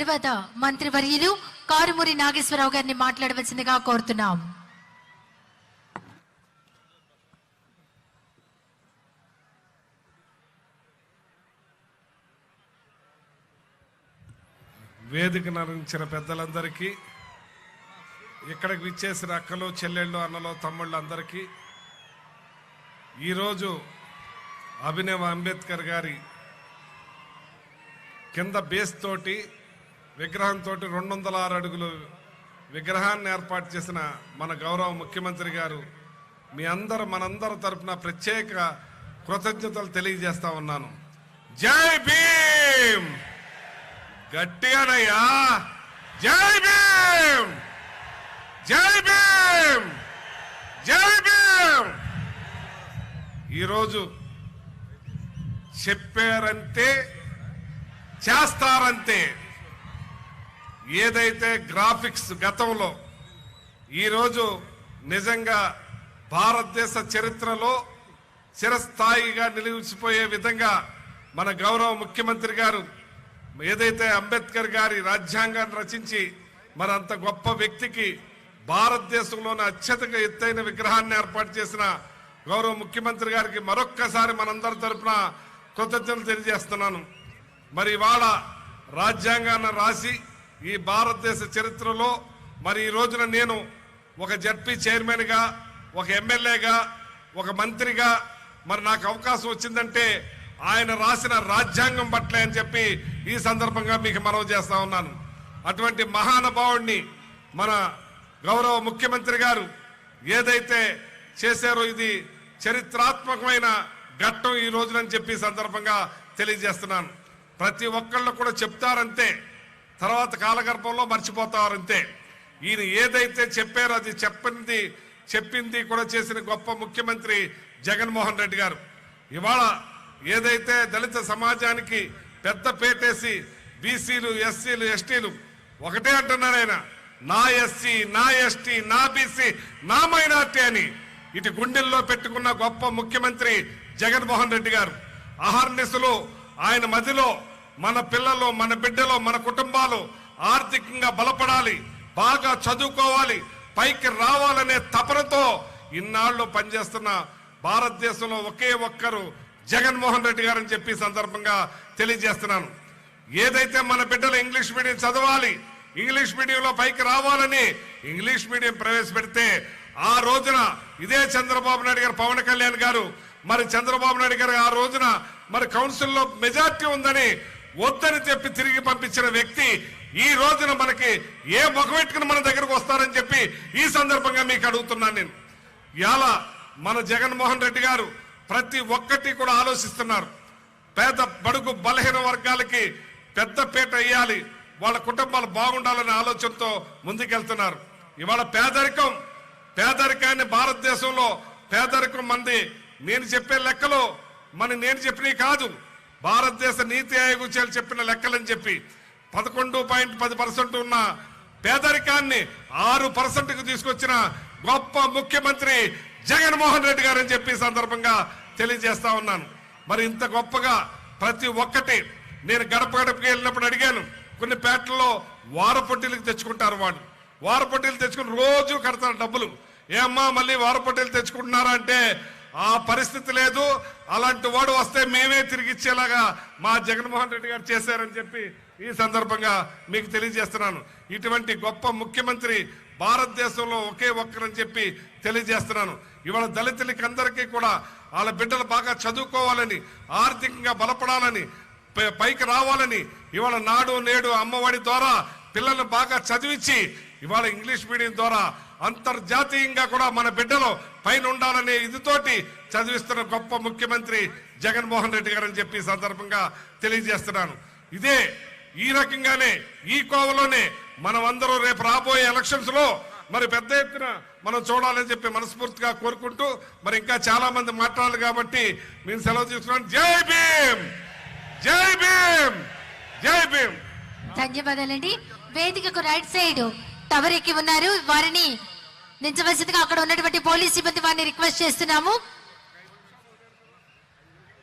తర్వాత మంత్రివర్యులు కారుమూరి నాగేశ్వరరావు గారిని మాట్లాడవలసిందిగా కోరుతున్నాం. వేదిక నరించిన పెద్దలందరికీ ఇక్కడికి విచ్చేసిన అక్కలు చెల్లెళ్ళు అన్నలు తమ్ముళ్ళు అందరికీ ఈరోజు అభినవ్ అంబేద్కర్ గారి కింద బేస్ తోటి విగ్రహంతో రెండు వందల ఆరు అడుగులు విగ్రహాన్ని ఏర్పాటు చేసిన మన గౌరవ ముఖ్యమంత్రి గారు మీ అందరు మనందరి తరపున ప్రత్యేక కృతజ్ఞతలు తెలియజేస్తా ఉన్నాను. జై భీమ్! గట్టిగానయ్యా జై భీమ్! జై భీమ్! జై భీమ్! ఈరోజు చెప్పారంటే చేస్తారంతే ఏదైతే గ్రాఫిక్స్ గతంలో ఈరోజు నిజంగా భారతదేశ చరిత్రలో చిరస్థాయిగా నిలిచిపోయే విధంగా మన గౌరవ ముఖ్యమంత్రి గారు ఏదైతే అంబేద్కర్ గారి రాజ్యాంగాన్ని రచించి మరి అంత గొప్ప వ్యక్తికి భారతదేశంలోని అత్యధిక ఎత్తైన విగ్రహాన్ని ఏర్పాటు చేసిన గౌరవ ముఖ్యమంత్రి గారికి మరొక్కసారి మనందరి తరపున కృతజ్ఞతలు తెలియజేస్తున్నాను. మరి ఇవాళ రాజ్యాంగాన్ని రాసి ఈ భారతదేశ చరిత్రలో మరి ఈ రోజున నేను ఒక జడ్పీ చైర్మన్గా ఒక ఎమ్మెల్యేగా ఒక మంత్రిగా మరి నాకు అవకాశం వచ్చిందంటే ఆయన రాసిన రాజ్యాంగం పట్లే అని చెప్పి ఈ సందర్భంగా మీకు మనవి చేస్తా ఉన్నాను. అటువంటి మహానుభావుడిని మన గౌరవ ముఖ్యమంత్రి గారు ఏదైతే చేశారో ఇది చరిత్రాత్మకమైన ఘట్టం ఈ రోజునని చెప్పి సందర్భంగా తెలియజేస్తున్నాను. ప్రతి ఒక్కళ్ళు కూడా చెప్తారంతే తర్వాత కాలగర్భంలో మర్చిపోతారంతే ఈయన ఏదైతే చెప్పారో అది చెప్పింది చెప్పింది కూడా చేసిన గొప్ప ముఖ్యమంత్రి జగన్మోహన్ రెడ్డి గారు. ఇవాళ ఏదైతే దళిత సమాజానికి పెద్ద పేటేసి బీసీలు ఎస్సీలు ఎస్టీలు ఒకటే అంటున్నారు ఆయన. నా ఎస్సీ నా ఎస్టీ నా బీసీ నా మైనార్టీ అని ఇటు గుండెల్లో పెట్టుకున్న గొప్ప ముఖ్యమంత్రి జగన్మోహన్ రెడ్డి గారు. అహర్నిశలు ఆయన మదిలో మన పిల్లలు మన బిడ్డలు మన కుటుంబాలు ఆర్థికంగా బలపడాలి బాగా చదువుకోవాలి పైకి రావాలనే తపనతో ఇన్నాళ్ళు పనిచేస్తున్న భారతదేశంలో ఒకే ఒక్కరు జగన్మోహన్ రెడ్డి గారు అని చెప్పి సందర్భంగా తెలియజేస్తున్నాను. ఏదైతే మన బిడ్డలు ఇంగ్లీష్ మీడియం చదవాలి ఇంగ్లీష్ మీడియంలో పైకి రావాలని ఇంగ్లీష్ మీడియం ప్రవేశపెడితే ఆ రోజున ఇదే చంద్రబాబు నాయుడు గారు పవన్ కళ్యాణ్ గారు మరి చంద్రబాబు నాయుడు గారు ఆ రోజున మరి కౌన్సిల్లో మెజార్టీ ఉందని వద్దని చెప్పి తిరిగి పంపించిన వ్యక్తి ఈ రోజున మనకి ఏ ముఖం పెట్టుకుని మన దగ్గరకు వస్తారని చెప్పి ఈ సందర్భంగా మీకు అడుగుతున్నాను నేను. ఇలా మన జగన్మోహన్ రెడ్డి గారు ప్రతి ఒక్కటి కూడా ఆలోచిస్తున్నారు. పేద బడుగు బలహీన వర్గాలకి పెద్ద పీట వేయాలి. వాళ్ళ కుటుంబాలు బాగుండాలనే ఆలోచనతో ముందుకెళ్తున్నారు. ఇవాళ పేదరికం పేదరికాన్ని భారతదేశంలో పేదరికం మంది నేను చెప్పే లెక్కలో మన నేను చెప్పినవి కాదు. భారతదేశ నీతి ఆయోగ్ చేయాలి చెప్పిన లెక్కలని చెప్పి పదకొండు పాయింట్ పది పర్సెంట్ ఉన్న పేదరికాన్ని ఆరు పర్సెంట్కు తీసుకొచ్చిన గొప్ప ముఖ్యమంత్రి జగన్మోహన్ రెడ్డి గారు అని చెప్పి సందర్భంగా తెలియజేస్తా ఉన్నాను. మరి ఇంత గొప్పగా ప్రతి ఒక్కటి నేను గడప గడపకి వెళ్ళినప్పుడు అడిగాను కొన్ని పేటల్లో వారపొట్టీలకు తెచ్చుకుంటారు వాళ్ళు. వారపొట్టీలు తెచ్చుకుని రోజు కడతారు డబ్బులు. ఏమ్మా మళ్ళీ వారపొట్టీలు తెచ్చుకుంటున్నారా అంటే ఆ పరిస్థితి లేదు. అలాంటి వాడు వస్తే మేమే తిరిగిచ్చేలాగా మా జగన్మోహన్ రెడ్డి గారు చేశారని చెప్పి ఈ సందర్భంగా మీకు తెలియజేస్తున్నాను. ఇటువంటి గొప్ప ముఖ్యమంత్రి భారతదేశంలో ఒకే ఒక్కరని చెప్పి తెలియజేస్తున్నాను. ఇవాళ దళితులకి అందరికీ కూడా వాళ్ళ బిడ్డలు బాగా చదువుకోవాలని ఆర్థికంగా బలపడాలని పై- పైకి రావాలని ఇవాళ నాడు నేడు అమ్మఒడి ద్వారా పిల్లల్ని బాగా చదివించి ఇవాళ ఇంగ్లీష్ మీడియం ద్వారా అంతర్జాతీయంగా కూడా మన బిడ్డలు పైన ఉండాలనే ఇదితోటి చదివిస్తున్న గొప్ప ముఖ్యమంత్రి జగన్మోహన్ రెడ్డి గారు అని చెప్పి సందర్భంగా తెలియజేస్తున్నాను. ఇదే ఈ రకంగానే ఈ కోవలోనే మనం అందరూ రేపు రాబోయే ఎలక్షన్స్లో మరి పెద్ద ఎత్తున మనం చూడాలని చెప్పి మనస్ఫూర్తిగా కోరుకుంటూ మరి ఇంకా చాలా మంది మాట్లాడాలి కాబట్టి మేము సెలవు తీసుకున్నాను. జై భీమ్! జై భీమ్! జై భీమ్! ధన్యవాదాలండి. వేదికకు రైట్ సైడ్ టవర్ ఎక్కి ఉన్నారు. వారిని దించవలసిందిగా అక్కడ ఉన్నటువంటి పోలీస్ సిబ్బంది వారిని రిక్వెస్ట్ చేస్తున్నాము.